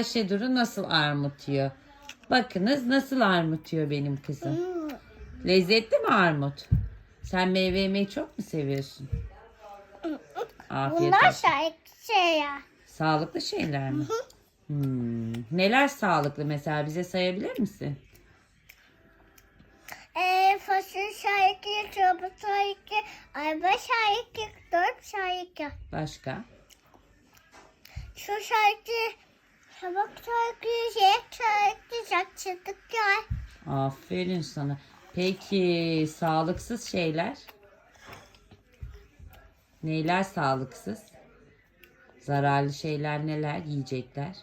Ayşe Duru nasıl armut yiyor? Bakınız nasıl armut yiyor benim kızım. Lezzetli mi armut? Sen meyve yemeyi çok mu seviyorsun? Afiyet Bunlar olsun. şahit şey ya. Sağlıklı şeyler mi? Hmm. Neler sağlıklı mesela bize sayabilir misin? Ee, fasulye şahitli, çorba şahitli, ayva şahitli, dört şahitli. Başka? Şu şahitli, tabak şahitli, şey şahitli, saççılık ya. Aferin sana. Peki sağlıksız şeyler? Neyler sağlıksız? Zararlı şeyler neler? Yiyecekler.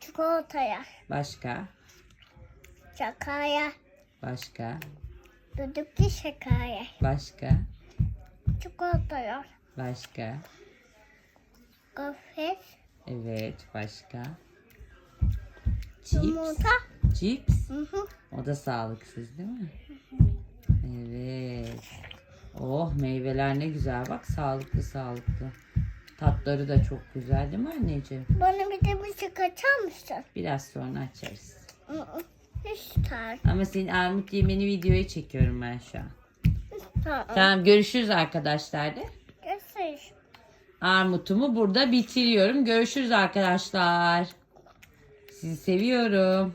Çikolataya, Başka? şakaya, Başka? düdüklü şakaya, Başka? çikolataya, Başka? gofret, Evet, başka? Cips. yumurta. Cips. Hı hı. O da sağlıksız değil mi? Evet. Oh meyveler ne güzel bak sağlıklı sağlıklı. Tatları da çok güzel değil mi anneciğim? Bana bir de müzik açar mısın? Biraz sonra açarız. Hı hı. Tar. Ama senin armut yemeni videoya çekiyorum ben şu an. Tar. Tamam görüşürüz arkadaşlar de. Armutumu burada bitiriyorum. Görüşürüz arkadaşlar. Sizi seviyorum.